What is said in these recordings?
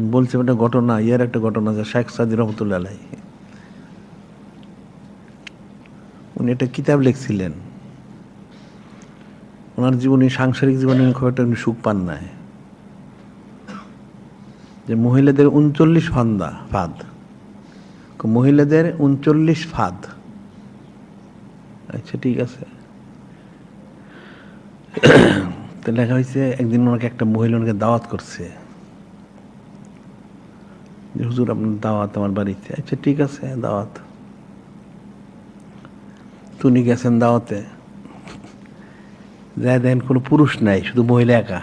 বলছি একটা ঘটনা, ইয়ার একটা ঘটনা যে শেখ সাদি রহমতুল্লাহ উনি একটা কিতাব লিখছিলেন। ওনার জীবনে, সাংসারিক জীবনে খুব একটা উনি সুখ পান নাই। যে মহিলাদের উনচল্লিশ ফান্দা, ফাঁদ। মহিলাদের উনচল্লিশ ফাঁদ। আচ্ছা ঠিক আছে। তো লেখা হয়েছে, একদিন ওনাকে একটা মহিলা ওনাকে দাওয়াত করছে। যে, হুজুর, আপনার দাওয়াত আমার বাড়িতে। আচ্ছা ঠিক আছে, দাওয়াত। তুমি গেছেন দাওয়াতে। যাই দেখেন কোনো পুরুষ নাই, শুধু মহিলা একা।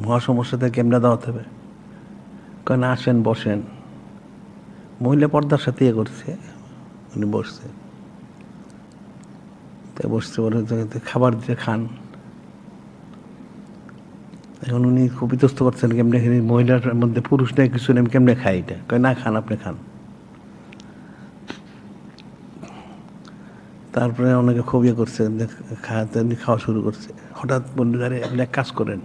মহা সমস্যাতে কেমনে দাওয়াত হবে? কেন আসেন, বসেন? মহিলা পর্দার সাথে ইয়ে করছে, উনি বসছে। তাই বসছে, বলে খাবার দিয়ে খান। এখন উনি খুব ইতস্ত করছেন, কেমনে এখানে মহিলার মধ্যে পুরুষ নেই কিছু নেই কেমনে খাই এটা? কয়, না খান, আপনি খান। তারপরে অনেকে খুব ইয়ে করছে খাওয়াতে খাওয়া শুরু করছে। হঠাৎ আরে, আপনি এক কাজ করেন,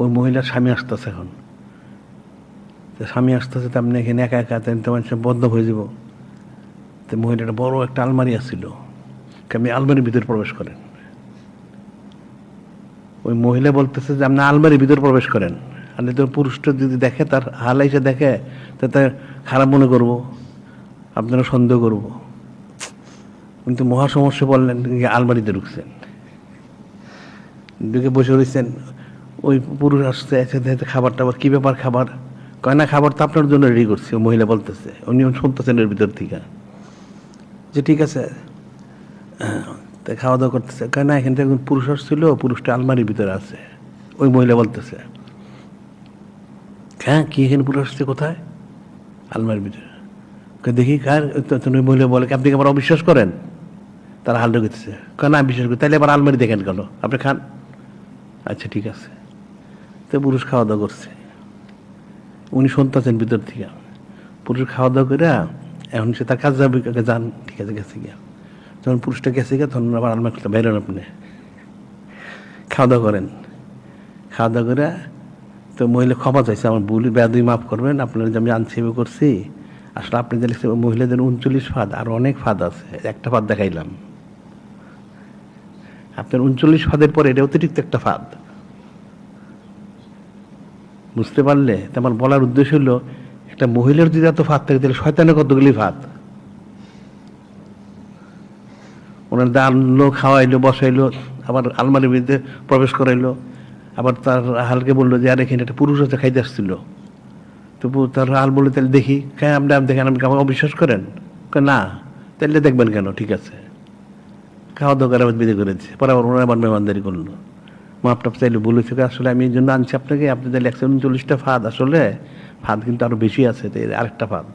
ওই মহিলার স্বামী আসতেছে এখন। স্বামী আসতেছে, তো আপনি এখানে একা একা তেন তো মানুষের বদ্ধ হয়ে যাব। তো মহিলাটা বড় একটা আলমারি আসছিল আপনি আলমারির ভিতরে প্রবেশ করেন। ওই মহিলা বলতেছে যে আপনি আলমারির ভিতর প্রবেশ করেন। আর তো পুরুষটা যদি দেখে, তার হাল এসে দেখে, তা তার খারাপ মনে করব, আপনারা সন্দেহ করব। কিন্তু মহা সমস্যা বললেন আলমারিতে ঢুকছেন। ঢুকে বসে রয়েছেন ওই পুরুষ আসতে এসে খাবার টাবার কী ব্যাপার খাবার? কয়, না, খাবার তো আপনার জন্য রেডি করছি মহিলা বলতেছে। উনি শুনতেছেন এর ভিতর থেকে। যে ঠিক আছে। তা খাওয়া দাওয়া করতেছে। কেন না একজন পুরুষ আসছিল, পুরুষটা আলমারির ভিতরে আছে। ওই মহিলা বলতেছে হ্যাঁ কি এখানে পুরুষ আসছে কোথায়? আলমারির ভিতরে। দেখি, কার? ওই মহিলা বলে, আপনি কি অবিশ্বাস করেন? তারা হাল ঢুকেছে কেন না বিশ্বাস করি। তাহলে আবার আলমারি দেখেন কেন? আপনি খান। আচ্ছা ঠিক আছে। তো পুরুষ খাওয়া দাওয়া করছে। উনি শুনতেছেন ভিতর থেকে। পুরুষ খাওয়া দাওয়া করে এখন সে তার কাজ যাবে, যান, ঠিক আছে, গেছে গিয়া। যখন পুরুষটা গেছে গিয়ে তখন আবার আলমারি খুলে বাইরেন আপনি। খাওয়া দাওয়া করেন। খাওয়া দাওয়া করে তো মহিলা ক্ষমা চাইছে, আমার ভুল বেদুই মাফ করবেন, আপনারা যে আমি আনসেবে করছি, আসলে আপনি যে মহিলাদের উনচল্লিশ ফাঁদ, আর অনেক ফাঁদ আছে, একটা ফাঁদ দেখাইলাম। আপনার উনচল্লিশ ফাঁদের পরে এটা অতিরিক্ত একটা ফাঁদ। বুঝতে পারলে, তো আমার বলার উদ্দেশ্য হলো, একটা মহিলার যদি এত ফাঁদ থাকে, তাহলে শয়তানের কতগুলি ফাঁদ? ওনার আনলো খাওয়াইলো, বসাইলো, আবার আলমারির মধ্যে প্রবেশ করাইলো। আবার তার হালকে বলল যে, আর এখানে একটা পুরুষ আছে, খাইতে আসছিল। তো তার হাল বলল তাহলে দেখি কেন আপনি আপনি দেখেন আপনি আমাকে অবিশ্বাস করেন? না তাহলে দেখবেন কেন, ঠিক আছে। খাওয়া দাওয়া করে আবার বিদে করেছে পরে আবার ওনার আবার মেহমানদারি করল। মাপ টাপ চাইলে বলেছে আসলে আমি এই জন্য আনছি আপনাকে। আপনি তাহলে একশো উনচল্লিশটা ফাঁদ, আসলে ফাঁদ কিন্তু আরও বেশি আছে তো এর আরেকটা ফাঁদ।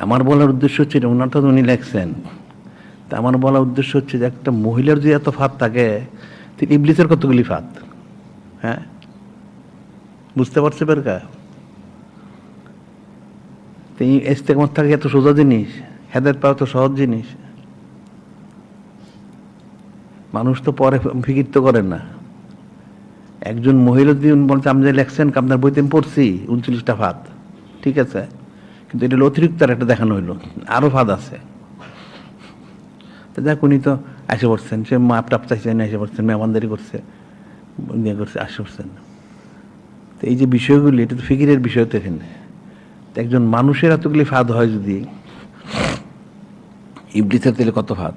আমার বলার উদ্দেশ্য হচ্ছে এটা, ওনার তো উনি লেখছেন। তা আমার বলার উদ্দেশ্য হচ্ছে যে একটা মহিলার যদি এত ফাঁদ থাকে তিনি ইবলিসের কতগুলি ফাঁদ? হ্যাঁ? বুঝতে পারছে বেরকা? তিনি ইস্তেকমত থাকে এত সোজা জিনিস হেদায়ত পাওয়া তো সহজ জিনিস। মানুষ তো পরে ফিকির তো করেন না। একজন মহিলা যদি বলছে আমি যে লেখছেন আপনার বইতে পড়ছি উনচল্লিশটা ফাঁদ। ঠিক আছে? কিন্তু এটা অতিরিক্ত আর একটা দেখানো হইল। আরও ফাঁদ আছে। তো দেখ উনি তো এসে পড়ছেন। সে মাপ টাপ চাইছেন এসে পড়ছেন, মেহমানদারি করছে ইয়ে করছে, আসে পড়ছেন। তো এই যে বিষয়গুলি, এটা তো ফিকিরের বিষয় তো এখানে। একজন মানুষের এতগুলি ফাঁদ হয় যদি, ইবলিসের তেলে কত ফাঁদ?